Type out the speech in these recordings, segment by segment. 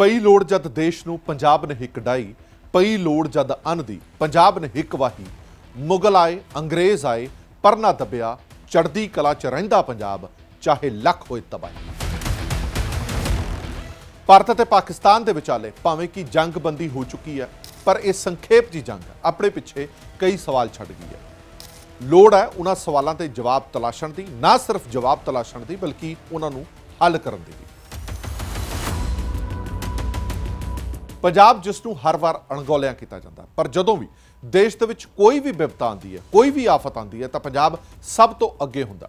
ਪਈ ਲੋੜ ਜਦ ਦੇਸ਼ ਨੂੰ ਪੰਜਾਬ ਨੇ ਹਿੱਕ ਡਾਈ, ਪਈ ਲੋੜ ਜਦ ਅੰਨ ਦੀ, ਪੰਜਾਬ ਨੇ ਹਿੱਕ ਵਾਹੀ। ਮੁਗਲ ਆਏ, ਅੰਗਰੇਜ਼ ਆਏ ਪਰ ਨਾ ਦਬਿਆ, ਚੜ੍ਹਦੀ ਕਲਾ ਚ ਰਹਿੰਦਾ ਪੰਜਾਬ, ਚਾਹੇ ਲੱਖ ਹੋਏ ਤਬਾਹੀ। ਭਾਰਤ ਅਤੇ ਪਾਕਿਸਤਾਨ ਦੇ ਵਿਚਾਲੇ ਭਾਵੇਂ ਕਿ ਜੰਗਬੰਦੀ ਹੋ ਚੁੱਕੀ ਹੈ, ਪਰ ਇਹ ਸੰਖੇਪ ਜੀ ਜੰਗ ਆਪਣੇ ਪਿੱਛੇ ਕਈ ਸਵਾਲ ਛੱਡ ਗਈ ਹੈ। ਲੋੜ ਹੈ ਉਹਨਾਂ ਸਵਾਲਾਂ ਤੇ ਜਵਾਬ ਤਲਾਸ਼ਣ ਦੀ, ਨਾ ਸਿਰਫ ਜਵਾਬ ਤਲਾਸ਼ਣ ਦੀ, ਬਲਕਿ ਉਹਨਾਂ ਨੂੰ ਹੱਲ ਕਰਨ ਦੀ ਪੰਜਾਬ ਜਿਸ ਨੂੰ ਹਰ ਵਾਰ ਅਣਗੌਲਿਆਂ ਕੀਤਾ ਜਾਂਦਾ ਪਰ ਜਦੋਂ ਵੀ ਦੇਸ਼ ਦੇ ਵਿੱਚ ਕੋਈ ਵੀ ਵਿਪਤਾ ਆਉਂਦੀ ਹੈ, ਕੋਈ ਵੀ ਆਫਤ ਆਉਂਦੀ ਹੈ, ਤਾਂ ਪੰਜਾਬ ਸਭ ਤੋਂ ਅੱਗੇ ਹੁੰਦਾ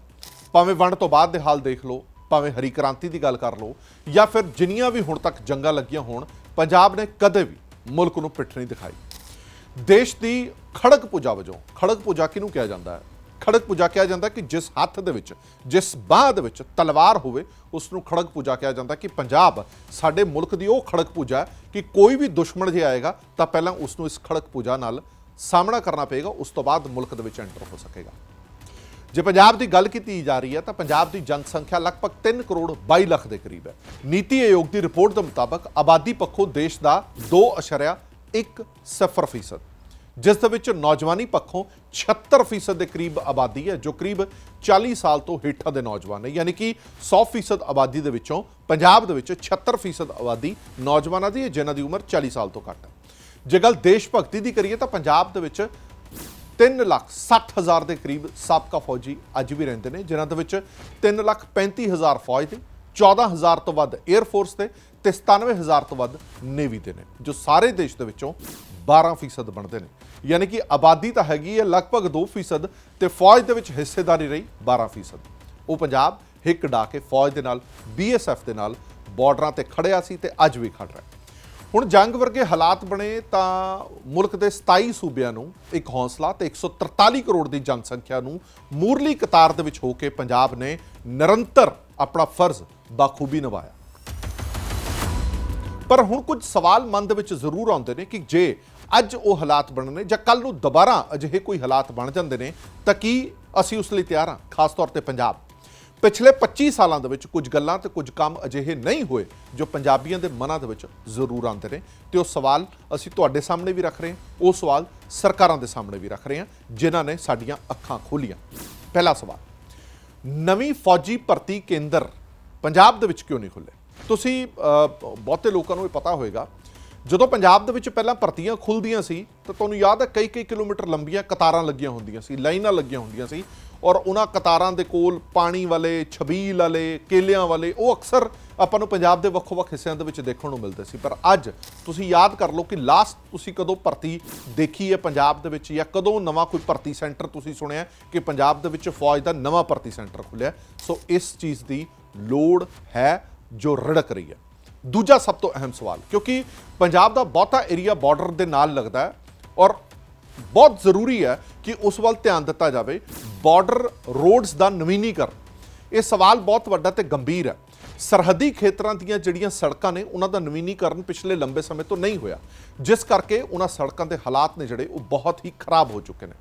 ਭਾਵੇਂ ਵੰਡ ਤੋਂ ਬਾਅਦ ਦੇ ਹਾਲ ਦੇਖ ਲਓ, ਭਾਵੇਂ ਹਰੀ ਕ੍ਰਾਂਤੀ ਦੀ ਗੱਲ ਕਰ ਲਓ, ਜਾਂ ਫਿਰ ਜਿੰਨੀਆਂ ਵੀ ਹੁਣ ਤੱਕ ਜੰਗਾਂ ਲੱਗੀਆਂ ਹੋਣ, ਪੰਜਾਬ ਨੇ ਕਦੇ ਵੀ ਮੁਲਕ ਨੂੰ ਪਿੱਠ ਨਹੀਂ ਦਿਖਾਈ। ਦੇਸ਼ ਦੀ ਖੜਕ ਪੂਜਾ ਵਜੋਂ, ਖੜਕ ਪੂਜਾ ਕਿਹਨੂੰ ਕਿਹਾ ਜਾਂਦਾ ਹੈ? ਖੜਕ ਪੂਜਾ ਕਿਹਾ ਜਾਂਦਾ ਕਿ ਜਿਸ ਹੱਥ ਦੇ ਵਿੱਚ, ਜਿਸ ਬਾਹ ਦੇ ਵਿੱਚ ਤਲਵਾਰ ਹੋਵੇ ਉਸ ਨੂੰ ਖੜਕ ਪੂਜਾ ਕਿਹਾ ਜਾਂਦਾ ਕਿ ਪੰਜਾਬ, ਸਾਡੇ ਮੁਲਕ ਦੀ ਉਹ ਖੜਕ ਪੂਜਾ ਹੈ ਕਿ ਕੋਈ ਵੀ ਦੁਸ਼ਮਣ ਜੇ ਆਏਗਾ, ਤਾਂ ਪਹਿਲਾਂ ਉਸ ਨੂੰ ਇਸ ਖੜਕ ਪੂਜਾ ਨਾਲ ਸਾਹਮਣਾ ਕਰਨਾ ਪਏਗਾ, ਉਸ ਤੋਂ ਬਾਅਦ ਮੁਲਕ ਦੇ ਵਿੱਚ ਐਂਟਰ ਹੋ ਸਕੇਗਾ। ਜੇ ਪੰਜਾਬ ਦੀ ਗੱਲ ਕੀਤੀ ਜਾ ਰਹੀ ਹੈ, ਤਾਂ ਪੰਜਾਬ ਦੀ ਜਨਸੰਖਿਆ ਲਗਭਗ 3 ਕਰੋੜ 22 ਲੱਖ ਦੇ ਕਰੀਬ ਹੈ। ਨੀਤੀ ਆਯੋਗ ਦੀ ਰਿਪੋਰਟ ਦੇ ਮੁਤਾਬਕ ਆਬਾਦੀ ਪੱਖੋਂ ਦੇਸ਼ ਦਾ 2.1% ਜਿਸ ਦੇ ਵਿੱਚ ਨੌਜਵਾਨੀ ਪੱਖੋਂ 76% ਦੇ ਕਰੀਬ ਆਬਾਦੀ ਹੈ, ਜੋ ਕਰੀਬ 40 ਸਾਲ ਤੋਂ ਹੇਠਾਂ ਦੇ ਨੌਜਵਾਨ ਨੇ। ਯਾਨੀ ਕਿ 100% ਆਬਾਦੀ ਦੇ ਵਿੱਚੋਂ ਪੰਜਾਬ ਦੇ ਵਿੱਚ 76% ਆਬਾਦੀ ਨੌਜਵਾਨਾਂ ਦੀ ਹੈ, ਜਿਨ੍ਹਾਂ ਦੀ ਉਮਰ 40 ਸਾਲ ਤੋਂ ਘੱਟ ਹੈ। ਜੇ ਗੱਲ ਦੇਸ਼ ਭਗਤੀ ਦੀ ਕਰੀਏ ਤਾਂ ਪੰਜਾਬ ਦੇ ਵਿੱਚ 3 ਲੱਖ 60 ਹਜ਼ਾਰ ਦੇ ਕਰੀਬ ਸਾਬਕਾ ਫੌਜੀ ਅੱਜ ਵੀ ਰਹਿੰਦੇ ਨੇ, ਜਿਨ੍ਹਾਂ ਦੇ ਵਿੱਚ 3 ਲੱਖ 35 ਹਜ਼ਾਰ ਫੌਜ ਦੇ 14 ਹਜ਼ਾਰ ਤੋਂ ਵੱਧ 에ਅਰ ਫੋਰਸ ਦੇ ਤੇ 97 ਹਜ਼ਾਰ ਤੋਂ ਵੱਧ ਨੇਵੀ ਦੇ ਨੇ, ਜੋ ਸਾਰੇ ਦੇਸ਼ ਦੇ ਵਿੱਚੋਂ 12% ਬਣਦੇ ਨੇ। ਯਾਨੀ ਕਿ ਆਬਾਦੀ ਤਾਂ ਹੈਗੀ ਹੈ ਲਗਭਗ 2% ਤੇ ਫੌਜ ਦੇ ਵਿੱਚ ਹਿੱਸੇਦਾਰੀ ਰਹੀ 12% ਉਹ ਪੰਜਾਬ ਹਿੱਕ ਡਾ ਕੇ ਫੌਜ ਦੇ ਨਾਲ ਬੀਐਸਐਫ ਦੇ ਨਾਲ ਬਾਰਡਰਾਂ ਤੇ ਖੜਿਆ ਸੀ ਤੇ ਅੱਜ ਵੀ ਖੜ ਰਿਹਾ ਹੁਣ ਜੰਗ ਵਰਗੇ ਹਾਲਾਤ ਬਣੇ ਤਾਂ ਮੁਲਕ ਦੇ 27 ਸੂਬਿਆਂ ਨੂੰ ਇੱਕ ਹੌਸਲਾ ਤੇ 143 ਕਰੋੜ ਦੀ ਜਨਸੰਖਿਆ ਨੂੰ ਮੂਰਲੀ ਕਤਾਰ ਦੇ ਵਿੱਚ ਹੋ ਕੇ ਪੰਜਾਬ ਨੇ ਨਿਰੰਤਰ ਆਪਣਾ ਫਰਜ਼ ਬਾਖੂਬੀ ਨਿਭਾਇਆ। ਪਰ ਹੁਣ ਕੁਝ ਸਵਾਲ ਮਨ ਦੇ ਵਿੱਚ ਜ਼ਰੂਰ ਆਉਂਦੇ ਨੇ ਕਿ ਜੇ ਅੱਜ ਉਹ ਹਾਲਾਤ ਬਣਨ ਨੇ ਜਾਂ ਕੱਲ ਨੂੰ ਦੁਬਾਰਾ ਅਜਿਹੇ ਕੋਈ ਹਾਲਾਤ ਬਣ ਜਾਂਦੇ ਨੇ ਤਾਂ ਕੀ ਅਸੀਂ ਉਸ ਲਈ ਤਿਆਰ ਹਾਂ, ਖਾਸ ਤੌਰ ਤੇ ਪੰਜਾਬ। ਪਿਛਲੇ 25 ਸਾਲਾਂ ਦੇ ਵਿੱਚ ਕੁਝ ਗੱਲਾਂ ਤੇ ਕੁਝ ਕੰਮ ਅਜਿਹੇ ਨਹੀਂ ਹੋਏ ਜੋ ਪੰਜਾਬੀਆਂ ਦੇ ਮਨਾਂ ਦੇ ਵਿੱਚ ਜ਼ਰੂਰ ਆਉਂਦੇ ਨੇ ਤੇ ਉਹ ਸਵਾਲ ਅਸੀਂ ਤੁਹਾਡੇ ਸਾਹਮਣੇ ਵੀ ਰੱਖ ਰਹੇ ਹਾਂ। ਉਹ ਸਵਾਲ ਸਰਕਾਰਾਂ ਦੇ ਸਾਹਮਣੇ ਵੀ ਰੱਖ ਰਹੇ ਹਾਂ, ਜਿਨ੍ਹਾਂ ਨੇ ਸਾਡੀਆਂ ਅੱਖਾਂ ਖੋਲੀਆਂ। ਪਹਿਲਾ ਸਵਾਲ, ਨਵੀਂ ਫੌਜੀ ਭਰਤੀ ਕੇਂਦਰ ਪੰਜਾਬ ਦੇ ਵਿੱਚ ਕਿਉਂ ਨਹੀਂ ਖੁੱਲੇ ਤੁਸੀਂ ਬਹੁਤੇ ਲੋਕਾਂ ਨੂੰ ਇਹ ਪਤਾ ਹੋਵੇਗਾ ਜਦੋਂ ਪੰਜਾਬ ਦੇ ਵਿੱਚ ਪਹਿਲਾਂ ਭਰਤੀਆਂ ਖੁੱਲਦੀਆਂ ਸੀ, ਤਾਂ ਤੁਹਾਨੂੰ ਯਾਦ ਹੈ ਕਈ ਕਈ ਕਿਲੋਮੀਟਰ ਲੰਬੀਆਂ ਕਤਾਰਾਂ ਲੱਗੀਆਂ ਹੁੰਦੀਆਂ ਸੀ, ਲਾਈਨਾਂ ਲੱਗੀਆਂ ਹੁੰਦੀਆਂ ਸੀ ਔਰ ਉਹਨਾਂ ਕਤਾਰਾਂ ਦੇ ਕੋਲ ਪਾਣੀ ਵਾਲੇ, ਛਬੀਲ ਵਾਲੇ, ਕੇਲਿਆਂ ਵਾਲੇ, ਉਹ ਅਕਸਰ ਆਪਾਂ ਨੂੰ ਪੰਜਾਬ ਦੇ ਵੱਖੋ-ਵੱਖ ਹਿੱਸਿਆਂ ਦੇ ਵਿੱਚ ਦੇਖਣ ਨੂੰ ਮਿਲਦੇ ਸੀ। ਪਰ ਅੱਜ ਤੁਸੀਂ ਯਾਦ ਕਰ ਲਓ ਕਿ ਲਾਸਟ ਤੁਸੀਂ ਕਦੋਂ ਭਰਤੀ ਦੇਖੀ ਹੈ ਪੰਜਾਬ ਦੇ ਵਿੱਚ ਜਾਂ ਕਦੋਂ ਨਵਾਂ ਕੋਈ ਭਰਤੀ ਸੈਂਟਰ ਤੁਸੀਂ ਸੁਣਿਆ ਕਿ ਪੰਜਾਬ ਦੇ ਵਿੱਚ ਫੌਜ ਦਾ ਨਵਾਂ ਭਰਤੀ ਸੈਂਟਰ ਖੁੱਲਿਆ? ਸੋ ਇਸ ਚੀਜ਼ ਦੀ ਲੋੜ ਹੈ ਜੋ ਰੜਕ ਰਹੀ ਹੈ। ਦੂਜਾ ਸਭ ਤੋਂ ਅਹਿਮ ਸਵਾਲ, ਕਿਉਂਕਿ ਪੰਜਾਬ ਦਾ ਬਹੁਤਾ ਏਰੀਆ ਬਾਰਡਰ ਦੇ ਨਾਲ ਲੱਗਦਾ ਹੈ ਔਰ ਬਹੁਤ ਜ਼ਰੂਰੀ ਹੈ ਕਿ ਉਸ ਵੱਲ ਧਿਆਨ ਦਿੱਤਾ ਜਾਵੇ। ਬਾਰਡਰ ਰੋਡਸ ਦਾ ਨਵੀਨੀਕਰਨ, ਇਹ ਸਵਾਲ ਬਹੁਤ ਵੱਡਾ ਤੇ ਗੰਭੀਰ ਹੈ। ਸਰਹੱਦੀ ਖੇਤਰਾਂ ਦੀਆਂ ਜਿਹੜੀਆਂ ਸੜਕਾਂ ਨੇ, ਉਹਨਾਂ ਦਾ ਨਵੀਨੀਕਰਨ ਪਿਛਲੇ ਲੰਬੇ ਸਮੇਂ ਤੋਂ ਨਹੀਂ ਹੋਇਆ। ਜਿਸ ਕਰਕੇ ਉਹਨਾਂ ਸੜਕਾਂ ਦੇ ਹਾਲਾਤ ਨੇ ਜਿਹੜੇ, ਉਹ ਬਹੁਤ ਹੀ ਖਰਾਬ ਹੋ ਚੁੱਕੇ ਨੇ।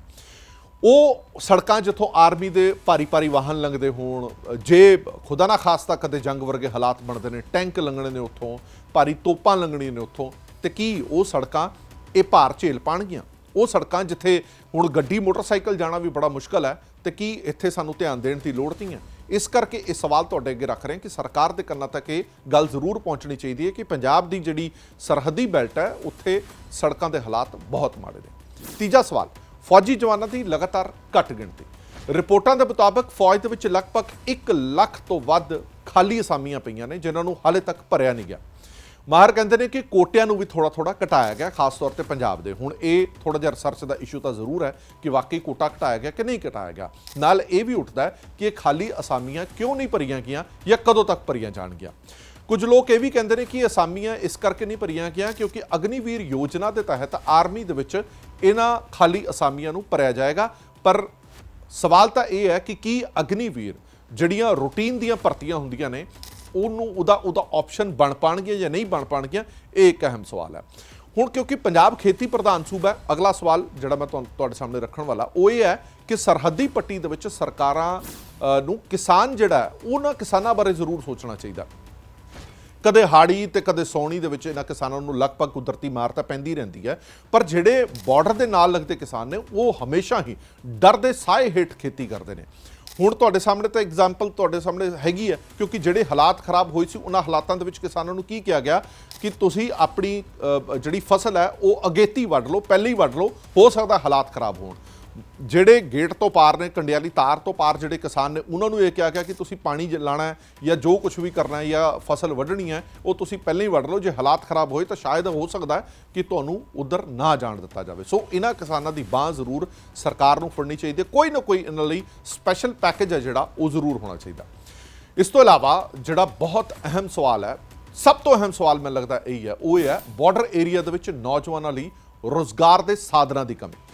ਉਹ ਸੜਕਾਂ ਜਿੱਥੋਂ ਆਰਮੀ ਦੇ ਭਾਰੀ ਭਾਰੀ ਵਾਹਨ ਲੰਘਦੇ ਹੋਣ, ਜੇ ਖੁਦਾ ਨਾ ਖਾਸਤਾ ਕਦੇ ਜੰਗ ਵਰਗੇ ਹਾਲਾਤ ਬਣਦੇ ਨੇ, ਟੈਂਕ ਲੰਘਣੇ ਨੇ ਉੱਥੋਂ, ਭਾਰੀ ਤੋਪਾਂ ਲੰਘਣੀਆਂ ਨੇ ਉੱਥੋਂ, ਤੇ ਕੀ ਉਹ ਸੜਕਾਂ ਇਹ ਭਾਰ ਝੇਲ ਪਾਣਗੀਆਂ? ਉਹ ਸੜਕਾਂ ਜਿੱਥੇ ਹੁਣ ਗੱਡੀ, ਮੋਟਰਸਾਈਕਲ ਜਾਣਾ ਵੀ ਬੜਾ ਮੁਸ਼ਕਲ ਹੈ, ਤੇ ਕੀ ਇੱਥੇ ਸਾਨੂੰ ਧਿਆਨ ਦੇਣ ਦੀ ਲੋੜ ਨਹੀਂ ਹੈ? ਇਸ ਕਰਕੇ ਇਹ ਸਵਾਲ ਤੁਹਾਡੇ ਅੱਗੇ ਰੱਖ ਰਹੇ ਹਾਂ ਕਿ ਸਰਕਾਰ ਦੇ ਕੰਨਾਂ ਤੱਕ ਇਹ ਗੱਲ ਜ਼ਰੂਰ ਪਹੁੰਚਣੀ ਚਾਹੀਦੀ ਹੈ ਕਿ ਪੰਜਾਬ ਦੀ ਜਿਹੜੀ ਸਰਹੱਦੀ ਬੈਲਟ ਹੈ, ਉੱਥੇ ਸੜਕਾਂ ਦੇ ਹਾਲਾਤ ਬਹੁਤ ਮਾੜੇ ਨੇ। ਤੀਜਾ ਸਵਾਲ ਫੌਜੀ ਜਵਾਨਾਂ ਦੀ ਲਗਾਤਾਰ ਘੱਟ ਗਿਣਤੀ। ਰਿਪੋਰਟਾਂ ਦੇ ਮੁਤਾਬਕ ਫੌਜ ਦੇ ਵਿੱਚ ਲਗਭਗ 1 ਲੱਖ ਤੋਂ ਵੱਧ ਖਾਲੀ ਅਸਾਮੀਆਂ ਪਈਆਂ ਨੇ, ਜਿਨ੍ਹਾਂ ਨੂੰ ਹਾਲੇ ਤੱਕ ਭਰਿਆ ਨਹੀਂ ਗਿਆ। ਮਾਹਰ ਕਹਿੰਦੇ ਨੇ ਕਿ ਕੋਟਿਆਂ ਨੂੰ ਵੀ ਥੋੜਾ ਥੋੜਾ ਘਟਾਇਆ ਗਿਆ, ਖਾਸ ਤੌਰ ਤੇ ਪੰਜਾਬ ਦੇ। ਹੁਣ ਇਹ ਥੋੜਾ ਜਿਹਾ ਰਿਸਰਚ ਦਾ ਇਸ਼ੂ ਤਾਂ ਜ਼ਰੂਰ ਹੈ ਕਿ ਵਾਕਈ ਕੋਟਾ ਘਟਾਇਆ ਗਿਆ ਕਿ ਨਹੀਂ ਘਟਾਇਆ ਗਿਆ। ਨਾਲ ਇਹ ਵੀ ਉੱਠਦਾ ਹੈ ਕਿ ਇਹ ਖਾਲੀ ਅਸਾਮੀਆਂ ਕਿਉਂ ਨਹੀਂ ਭਰੀਆਂ ਗਈਆਂ ਜਾਂ ਕਦੋਂ ਤੱਕ ਭਰੀਆਂ ਜਾਣਗੀਆਂ। ਕੁਝ ਲੋਕ ਇਹ ਵੀ ਕਹਿੰਦੇ ਨੇ ਕਿ ਅਸਾਮੀਆਂ ਇਸ ਕਰਕੇ ਨਹੀਂ ਭਰੀਆਂ ਗਈਆਂ ਕਿਉਂਕਿ ਅਗਨੀਵੀਰ ਯੋਜਨਾ ਦੇ ਤਹਿਤ ਆਰਮੀ ਦੇ ਵਿੱਚ ਇਹਨਾਂ ਖਾਲੀ ਅਸਾਮੀਆਂ ਨੂੰ ਭਰਿਆ ਜਾਏਗਾ। ਪਰ ਸਵਾਲ ਤਾਂ ਇਹ ਹੈ ਕਿ ਕੀ ਅਗਨੀਵੀਰ ਜਿਹੜੀਆਂ ਰੂਟੀਨ ਦੀਆਂ ਭਰਤੀਆਂ ਹੁੰਦੀਆਂ ਨੇ ਉਹਨੂੰ ਉਹਦਾ ਉਹਦਾ ਆਪਸ਼ਨ ਬਣ ਪਾਣਗੀਆਂ ਜਾਂ ਨਹੀਂ ਬਣ ਪਾਣਗੀਆਂ ਇਹ ਇੱਕ ਅਹਿਮ ਸਵਾਲ ਹੈ। ਹੁਣ ਕਿਉਂਕਿ ਪੰਜਾਬ ਖੇਤੀ ਪ੍ਰਧਾਨ ਸੂਬਾ ਅਗਲਾ ਸਵਾਲ ਜਿਹੜਾ ਮੈਂ ਤੁਹਾਨੂੰ ਤੁਹਾਡੇ ਸਾਹਮਣੇ ਰੱਖਣ ਵਾਲਾ ਉਹ ਇਹ ਹੈ ਕਿ ਸਰਹੱਦੀ ਪੱਟੀ ਦੇ ਵਿੱਚ ਸਰਕਾਰਾਂ ਨੂੰ ਕਿਸਾਨ ਜਿਹੜਾ ਹੈ, ਉਹਨਾਂ ਕਿਸਾਨਾਂ ਬਾਰੇ ਜ਼ਰੂਰ ਸੋਚਣਾ ਚਾਹੀਦਾ। ਕਦੇ ਹਾੜੀ ਤੇ ਕਦੇ ਸੌਣੀ ਦੇ ਵਿੱਚ ਇਹਨਾਂ ਕਿਸਾਨਾਂ ਨੂੰ ਲਗਭਗ ਕੁਦਰਤੀ ਮਾਰ ਤਾਂ ਪੈਂਦੀ ਰਹਿੰਦੀ ਹੈ, ਪਰ ਜਿਹੜੇ ਬਾਰਡਰ ਦੇ ਨਾਲ ਲੱਗਦੇ ਕਿਸਾਨ ਨੇ, ਉਹ ਹਮੇਸ਼ਾ ਹੀ ਡਰ ਦੇ ਸਾਏ ਹੇਠ ਖੇਤੀ ਕਰਦੇ ਨੇ। ਹੁਣ ਤੁਹਾਡੇ ਸਾਹਮਣੇ ਤਾਂ ਐਗਜ਼ਾਮਪਲ ਤੁਹਾਡੇ ਸਾਹਮਣੇ ਹੈਗੀ ਹੈ, ਕਿਉਂਕਿ ਜਿਹੜੇ ਹਾਲਾਤ ਖਰਾਬ ਹੋਏ ਸੀ, ਉਹਨਾਂ ਹਾਲਾਤਾਂ ਦੇ ਵਿੱਚ ਕਿਸਾਨਾਂ ਨੂੰ ਕੀ ਕਿਹਾ ਗਿਆ ਕਿ ਤੁਸੀਂ ਆਪਣੀ ਜਿਹੜੀ ਫਸਲ ਹੈ, ਉਹ ਅਗੇਤੀ ਵੱਢ ਲਓ, ਪਹਿਲਾਂ ਹੀ ਵੱਢ ਲਓ, ਹੋ ਸਕਦਾ ਹਾਲਾਤ ਖਰਾਬ ਹੋਣ। ਜਿਹੜੇ ਗੇਟ ਤੋਂ ਪਾਰ ਨੇ ਕੰਡਿਆਲੀ ਤਾਰ ਤੋਂ ਪਾਰ ਜਿਹੜੇ ਕਿਸਾਨ ਨੇ, ਉਹਨਾਂ ਨੂੰ ਇਹ ਕਿਹਾ ਗਿਆ ਕਿ ਤੁਸੀਂ ਪਾਣੀ ਜ- ਲਾਣਾ ਹੈ ਜਾਂ ਜੋ ਕੁਝ ਵੀ ਕਰਨਾ ਹੈ ਜਾਂ ਫਸਲ ਵੱਢਣੀ ਹੈ, ਉਹ ਤੁਸੀਂ ਪਹਿਲਾਂ ਹੀ ਵੱਢ ਲਓ। ਜੇ ਹਾਲਾਤ ਖਰਾਬ ਹੋਏ ਤਾਂ ਸ਼ਾਇਦ ਹੋ ਸਕਦਾ ਹੈ ਕਿ ਤੁਹਾਨੂੰ ਉਧਰ ਨਾ ਜਾਣ ਦਿੱਤਾ ਜਾਵੇ। ਸੋ ਇਹਨਾਂ ਕਿਸਾਨਾਂ ਦੀ ਬਾਹ ਜ਼ਰੂਰ ਸਰਕਾਰ ਨੂੰ ਫੜਨੀ ਚਾਹੀਦੀ ਹੈ। ਕੋਈ ਨਾ ਕੋਈ ਇਹਨਾਂ ਲਈ ਸਪੈਸ਼ਲ ਪੈਕੇਜ ਹੈ ਜਿਹੜਾ, ਉਹ ਜ਼ਰੂਰ ਹੋਣਾ ਚਾਹੀਦਾ। ਇਸ ਤੋਂ ਇਲਾਵਾ ਜਿਹੜਾ ਬਹੁਤ ਅਹਿਮ ਸਵਾਲ ਹੈ, ਸਭ ਤੋਂ ਅਹਿਮ ਸਵਾਲ ਮੈਨੂੰ ਲੱਗਦਾ ਇਹ ਹੈ, ਉਹ ਇਹ ਹੈ ਬਾਰਡਰ ਏਰੀਆ ਦੇ ਵਿੱਚ ਨੌਜਵਾਨਾਂ ਲਈ ਰੋਜ਼ਗਾਰ ਦੇ ਸਾਧਨਾਂ ਦੀ ਕਮੀ।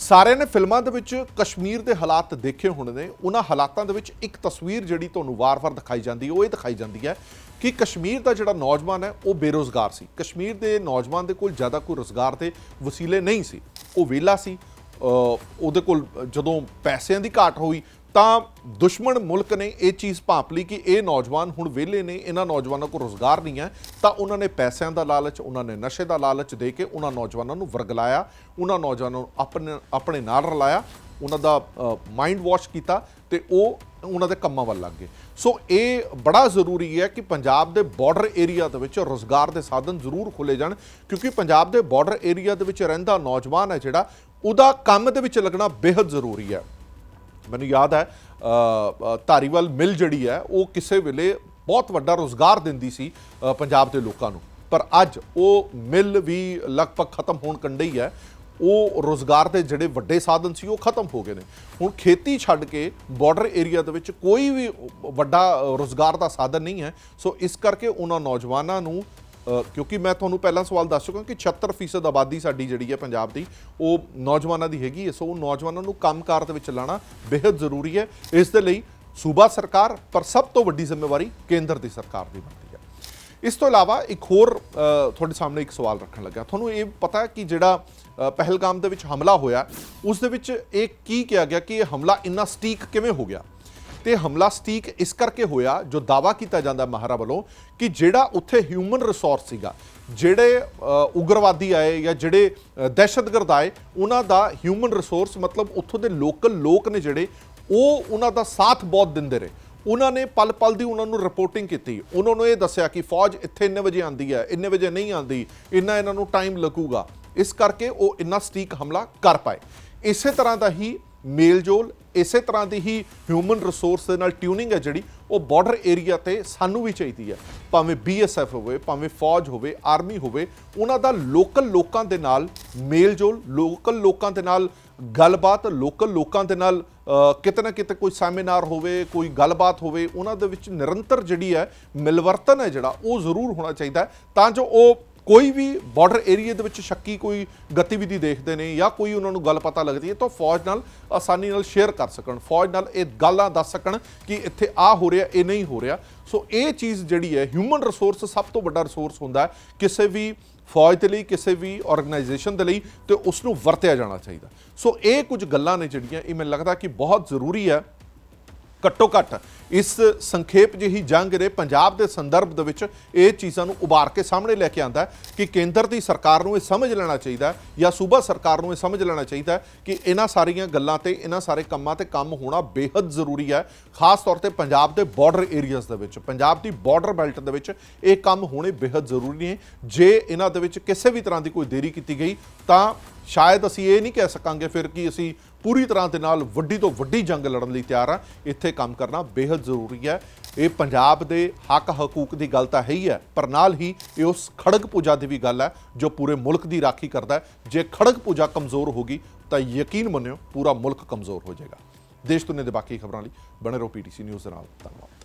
ਸਾਰਿਆਂ ਨੇ ਫਿਲਮਾਂ ਦੇ ਵਿੱਚ ਕਸ਼ਮੀਰ ਦੇ ਹਾਲਾਤ ਦੇਖੇ ਹੋਣੇ ਨੇ। ਉਹਨਾਂ ਹਾਲਾਤਾਂ ਦੇ ਵਿੱਚ ਇੱਕ ਤਸਵੀਰ ਜਿਹੜੀ ਤੁਹਾਨੂੰ ਵਾਰ-ਵਾਰ ਦਿਖਾਈ ਜਾਂਦੀ ਹੈ, ਉਹ ਇਹ ਦਿਖਾਈ ਜਾਂਦੀ ਹੈ ਕਿ ਕਸ਼ਮੀਰ ਦਾ ਜਿਹੜਾ ਨੌਜਵਾਨ ਹੈ, ਉਹ ਬੇਰੋਜ਼ਗਾਰ ਸੀ। ਕਸ਼ਮੀਰ ਦੇ ਨੌਜਵਾਨ ਦੇ ਕੋਲ ਜ਼ਿਆਦਾ ਕੋਈ ਰੋਜ਼ਗਾਰ ਦੇ ਵਸੀਲੇ ਨਹੀਂ ਸੀ। ਉਹ ਵਿਹਲਾ ਸੀ। ਉਹਦੇ ਕੋਲ ਜਦੋਂ ਪੈਸਿਆਂ ਦੀ ਘਾਟ ਹੋਈ ਤਾਂ ਦੁਸ਼ਮਣ ਮੁਲਕ ਨੇ ਇਹ ਚੀਜ਼ ਭਾਂਪ ਲਈ ਕਿ ਇਹ ਨੌਜਵਾਨ ਹੁਣ ਵਿਹਲੇ ਨੇ, ਇਹਨਾਂ ਨੌਜਵਾਨਾਂ ਕੋਲ ਰੋਜ਼ਗਾਰ ਨਹੀਂ ਹੈ, ਤਾਂ ਉਹਨਾਂ ਨੇ ਪੈਸਿਆਂ ਦਾ ਲਾਲਚ, ਉਹਨਾਂ ਨੇ ਨਸ਼ੇ ਦਾ ਲਾਲਚ ਦੇ ਕੇ ਉਹਨਾਂ ਨੌਜਵਾਨਾਂ ਨੂੰ ਵਰਗਲਾਇਆ, ਉਹਨਾਂ ਨੌਜਵਾਨਾਂ ਨੂੰ ਆਪਣੇ ਆਪਣੇ ਨਾਲ ਰਲਾਇਆ, ਉਹਨਾਂ ਦਾ ਮਾਈਂਡ ਵਾਸ਼ ਕੀਤਾ ਤੇ ਉਹ ਉਹਨਾਂ ਦੇ ਕੰਮਾਂ ਵੱਲ ਲੱਗ ਗਏ। ਸੋ ਇਹ ਬੜਾ ਜ਼ਰੂਰੀ ਹੈ ਕਿ ਪੰਜਾਬ ਦੇ ਬਾਰਡਰ ਏਰੀਆ ਦੇ ਵਿੱਚ ਰੋਜ਼ਗਾਰ ਦੇ ਸਾਧਨ ਜ਼ਰੂਰ ਖੋਲੇ ਜਾਣ, ਕਿਉਂਕਿ ਪੰਜਾਬ ਦੇ ਬਾਰਡਰ ਏਰੀਆ ਦੇ ਵਿੱਚ ਰਹਿੰਦਾ ਨੌਜਵਾਨ ਹੈ ਜਿਹੜਾ, ਉਹਦਾ ਕੰਮ ਦੇ ਵਿੱਚ ਲੱਗਣਾ ਬੇहद ਜ਼ਰੂਰੀ ਹੈ। ਮੈਨੂੰ ਯਾਦ ਹੈ ਧਾਰੀਵਾਲ ਮਿਲ ਜਿਹੜੀ ਹੈ ਉਹ ਕਿਸੇ ਵੇਲੇ ਬਹੁਤ ਵੱਡਾ ਰੋਜ਼ਗਾਰ ਦਿੰਦੀ ਸੀ ਪੰਜਾਬ ਦੇ ਲੋਕਾਂ ਨੂੰ। ਪਰ ਅੱਜ ਉਹ ਮਿਲ ਵੀ ਲਗਭਗ ਖਤਮ ਹੋਣ ਕੰਢੇ ਹੀ ਹੈ। ਉਹ ਰੋਜ਼ਗਾਰ ਦੇ ਜਿਹੜੇ ਵੱਡੇ ਸਾਧਨ ਸੀ ਉਹ ਖਤਮ ਹੋ ਗਏ ਨੇ। ਹੁਣ ਖੇਤੀ ਛੱਡ ਕੇ ਬਾਰਡਰ ਏਰੀਆ ਦੇ ਵਿੱਚ ਕੋਈ ਵੀ ਵੱਡਾ ਅ, ਰੋਜ਼ਗਾਰ ਦਾ ਸਾਧਨ ਨਹੀਂ ਹੈ। ਸੋ ਇਸ ਕਰਕੇ ਉਹਨਾਂ ਨੌਜਵਾਨਾਂ ਨੂੰ ਕਿਉਂਕਿ ਮੈਂ ਤੁਹਾਨੂੰ ਪਹਿਲਾਂ ਸਵਾਲ ਦੱਸ ਚੁੱਕਾ ਕਿ 76% ਆਬਾਦੀ ਸਾਡੀ ਜਿਹੜੀ ਹੈ ਪੰਜਾਬ ਦੀ, ਉਹ ਨੌਜਵਾਨਾਂ ਦੀ ਹੈਗੀ ਹੈ। ਸੋ ਉਹ ਨੌਜਵਾਨਾਂ ਨੂੰ ਕੰਮਕਾਰ ਦੇ ਵਿੱਚ ਲਾਣਾ ਬੇहद ਜ਼ਰੂਰੀ ਹੈ। ਇਸ ਦੇ ਲਈ ਸੂਬਾ ਸਰਕਾਰ ਪਰ ਸਭ ਤੋਂ ਵੱਡੀ ਜ਼ਿੰਮੇਵਾਰੀ ਕੇਂਦਰ ਦੀ ਸਰਕਾਰ ਦੀ ਬਣਦੀ ਹੈ। ਇਸ ਤੋਂ ਇਲਾਵਾ ਇੱਕ ਹੋਰ ਤੁਹਾਡੇ ਸਾਹਮਣੇ ਇੱਕ ਸਵਾਲ ਰੱਖਣ ਲੱਗਾ। ਤੁਹਾਨੂੰ ਇਹ ਪਤਾ ਕਿ ਜਿਹੜਾ ਪਹਿਲਗਾਮ ਦੇ ਵਿੱਚ ਹਮਲਾ ਹੋਇਆ, ਉਸ ਦੇ ਵਿੱਚ ਇਹ ਕੀ ਕਿਹਾ ਗਿਆ ਕਿ ਇਹ ਹਮਲਾ ਇੰਨਾ ਸਟੀਕ ਕਿਵੇਂ ਹੋ ਗਿਆ? ਤੇ ਹਮਲਾ ਸਟੀਕ ਇਸ ਕਰਕੇ ਹੋਇਆ, ਜੋ ਦਾਵਾ ਕੀਤਾ ਜਾਂਦਾ ਮਹਾਰਾ ਵੱਲੋਂ, ਕਿ ਜਿਹੜਾ ਉੱਥੇ ਹਿਊਮਨ ਰਿਸੋਰਸ ਸੀਗਾ, ਜਿਹੜੇ ਉਗਰਵਾਦੀ ਆਏ ਜਾਂ ਜਿਹੜੇ ਦਹਿਸ਼ਤਗਰਦ ਆਏ, ਉਹਨਾਂ ਦਾ ਹਿਊਮਨ ਰਿਸੋਰਸ ਮਤਲਬ ਉੱਥੋਂ ਦੇ ਲੋਕਲ ਲੋਕ ਨੇ ਜਿਹੜੇ, ਉਹ ਉਹਨਾਂ ਦਾ ਸਾਥ ਬਹੁਤ ਦਿੰਦੇ ਰਹੇ। ਉਹਨਾਂ ਨੇ ਪਲ ਪਲ ਦੀ ਉਹਨਾਂ ਨੂੰ ਰਿਪੋਰਟਿੰਗ ਕੀਤੀ। ਉਹਨਾਂ ਨੂੰ ਇਹ ਦੱਸਿਆ ਕਿ ਫੌਜ ਇੱਥੇ ਇੰਨੇ ਵਜੇ ਆਂਦੀ ਹੈ, ਇੰਨੇ ਵਜੇ ਨਹੀਂ ਆਂਦੀ, ਇੰਨਾ ਇਹਨਾਂ ਨੂੰ ਟਾਈਮ ਲੱਗੂਗਾ। ਇਸ ਕਰਕੇ ਉਹ ਇੰਨਾ ਸਟੀਕ ਹਮਲਾ ਕਰ ਪਾਏ। ਇਸੇ ਤਰ੍ਹਾਂ ਦਾ ਹੀ ਮੇਲਜੋਲ ਇਸੇ ਤਰ੍ਹਾਂ ਦੀ ਹੀ ਹਿਊਮਨ ਰਿਸੋਰਸ ਦੇ ਨਾਲ ਟਿਊਨਿੰਗ ਹੈ ਜਿਹੜੀ, ਉਹ ਬਾਰਡਰ ਏਰੀਆ ਤੇ ਸਾਨੂੰ ਵੀ ਚਾਹੀਦੀ ਹੈ। ਭਾਵੇਂ ਬੀਐਸਐਫ ਹੋਵੇ, ਭਾਵੇਂ ਫੌਜ ਹੋਵੇ ਆਰਮੀ ਹੋਵੇ, ਉਹਨਾਂ ਦਾ ਲੋਕਲ ਲੋਕਾਂ ਦੇ ਨਾਲ ਮੇਲਜੋਲ ਲੋਕਲ ਲੋਕਾਂ ਦੇ ਨਾਲ ਗੱਲਬਾਤ ਲੋਕਲ ਲੋਕਾਂ ਦੇ ਨਾਲ ਕਿਤੇ ਨਾ ਕਿਤੇ ਕੋਈ ਸੈਮੀਨਾਰ ਹੋਵੇ, ਕੋਈ ਗੱਲਬਾਤ ਹੋਵੇ, ਉਹਨਾਂ ਦੇ ਵਿੱਚ ਨਿਰੰਤਰ ਜਿਹੜੀ ਹੈ, ਮਿਲਵਰਤਨ ਹੈ ਜਿਹੜਾ, ਉਹ ਜ਼ਰੂਰ ਹੋਣਾ ਚਾਹੀਦਾ ਤਾਂ ਜੋ ਉਹ ਕੋਈ ਵੀ ਬਾਰਡਰ ਏਰੀਆ ਦੇ ਵਿੱਚ ਸ਼ੱਕੀ ਕੋਈ ਗਤੀਵਿਧੀ ਦੇਖਦੇ ਨੇ ਜਾਂ ਕੋਈ ਉਹਨਾਂ ਨੂੰ ਗੱਲ ਪਤਾ ਲੱਗਦੀ ਹੈ ਤਾਂ ਫੌਜ ਨਾਲ ਆਸਾਨੀ ਨਾਲ ਸ਼ੇਅਰ ਕਰ ਸਕਣ, ਫੌਜ ਨਾਲ ਇਹ ਗੱਲਾਂ ਦੱਸ ਸਕਣ ਕਿ ਇੱਥੇ ਆ ਹੋ ਰਿਹਾ, ਇਹ ਨਹੀਂ ਹੋ ਰਿਹਾ। ਸੋ ਇਹ ਚੀਜ਼ ਜਿਹੜੀ ਹੈ ਹਿਊਮਨ ਰਿਸੋਰਸ ਸਭ ਤੋਂ ਵੱਡਾ ਰਿਸੋਰਸ ਹੁੰਦਾ ਹੈ, ਕਿਸੇ ਵੀ ਫੌਜ ਦੇ ਲਈ, ਕਿਸੇ ਵੀ ਆਰਗੇਨਾਈਜੇਸ਼ਨ ਦੇ ਲਈ ਤੇ ਉਸ ਨੂੰ ਵਰਤਿਆ ਜਾਣਾ ਚਾਹੀਦਾ। ਸੋ ਇਹ ਕੁਝ ਗੱਲਾਂ ਨੇ ਜਿਹੜੀਆਂ, ਇਹ ਮੈਨੂੰ ਲੱਗਦਾ ਕਿ ਬਹੁਤ ਜ਼ਰੂਰੀ ਹੈ ਘੱਟੋ ਘੱਟ ਇਸ ਸੰਖੇਪ ਜਿਹੀ ਜੰਗ ਨੇ ਪੰਜਾਬ ਦੇ ਸੰਦਰਭ ਦੇ ਵਿੱਚ ਇਹ ਚੀਜ਼ਾਂ ਨੂੰ ਉਭਾਰ ਕੇ ਸਾਹਮਣੇ ਲੈ ਕੇ ਆਂਦਾ ਕਿ ਕੇਂਦਰ ਦੀ ਸਰਕਾਰ ਨੂੰ ਇਹ ਸਮਝ ਲੈਣਾ ਚਾਹੀਦਾ ਜਾਂ ਸੂਬਾ ਸਰਕਾਰ ਨੂੰ ਇਹ ਸਮਝ ਲੈਣਾ ਚਾਹੀਦਾ ਕਿ ਇਹਨਾਂ ਸਾਰੀਆਂ ਗੱਲਾਂ ਤੇ ਇਹਨਾਂ ਸਾਰੇ ਕੰਮਾਂ ਤੇ ਕੰਮ ਹੋਣਾ ਬੇਹੱਦ ਜ਼ਰੂਰੀ ਹੈ, ਖਾਸ ਤੌਰ ਤੇ ਪੰਜਾਬ ਦੇ ਬਾਰਡਰ ਏਰੀਆਜ਼ ਦੇ ਵਿੱਚ। ਪੰਜਾਬ ਦੀ ਬਾਰਡਰ ਬੈਲਟ ਦੇ ਵਿੱਚ ਇਹ ਕੰਮ ਹੋਣੇ ਬੇਹੱਦ ਜ਼ਰੂਰੀ ਨੇ। ਜੇ ਇਹਨਾਂ ਦੇ ਵਿੱਚ ਕਿਸੇ ਵੀ ਤਰ੍ਹਾਂ ਦੀ ਕੋਈ ਦੇਰੀ ਕੀਤੀ ਗਈ ਤਾਂ ਸ਼ਾਇਦ ਅਸੀਂ ਇਹ ਨਹੀਂ ਕਹਿ ਸਕਾਂਗੇ ਫਿਰ ਕਿ ਅਸੀਂ ਪੂਰੀ ਤਰ੍ਹਾਂ ਦੇ ਨਾਲ ਵੱਡੀ ਤੋਂ ਵੱਡੀ ਜੰਗ ਲੜਨ ਲਈ ਤਿਆਰ ਹਾਂ ਇੱਥੇ ਕੰਮ ਕਰਨਾ ਬੇहद ਜ਼ਰੂਰੀ ਹੈ। ਇਹ ਪੰਜਾਬ ਦੇ ਹੱਕ ਹਕੂਕ ਦੀ ਗੱਲ ਤਾਂ ਹੈ ਹੀ ਹੈ, ਪਰ ਨਾਲ ਹੀ ਇਹ ਉਸ ਖੜਗ ਪੂਜਾ ਦੀ ਵੀ ਗੱਲ ਹੈ, ਜੋ ਪੂਰੇ ਮੁਲਕ ਦੀ ਰਾਖੀ ਕਰਦਾ ਹੈ। ਜੇ ਖੜਗ ਪੂਜਾ ਕਮਜ਼ੋਰ ਹੋਗੀ ਤਾਂ ਯਕੀਨ ਮੰਨਿਓ ਪੂਰਾ ਮੁਲਕ ਕਮਜ਼ੋਰ ਹੋ ਜਾਏਗਾ। ਦੇਸ਼ ਦੁਨੀਆ ਦੇ ਬਾਕੀ ਖਬਰਾਂ ਲਈ ਬਣੇ ਰਹੋ ਪੀਟੀਸੀ ਨਿਊਜ਼ ਦੇ ਨਾਲ। ਧੰਨਵਾਦ।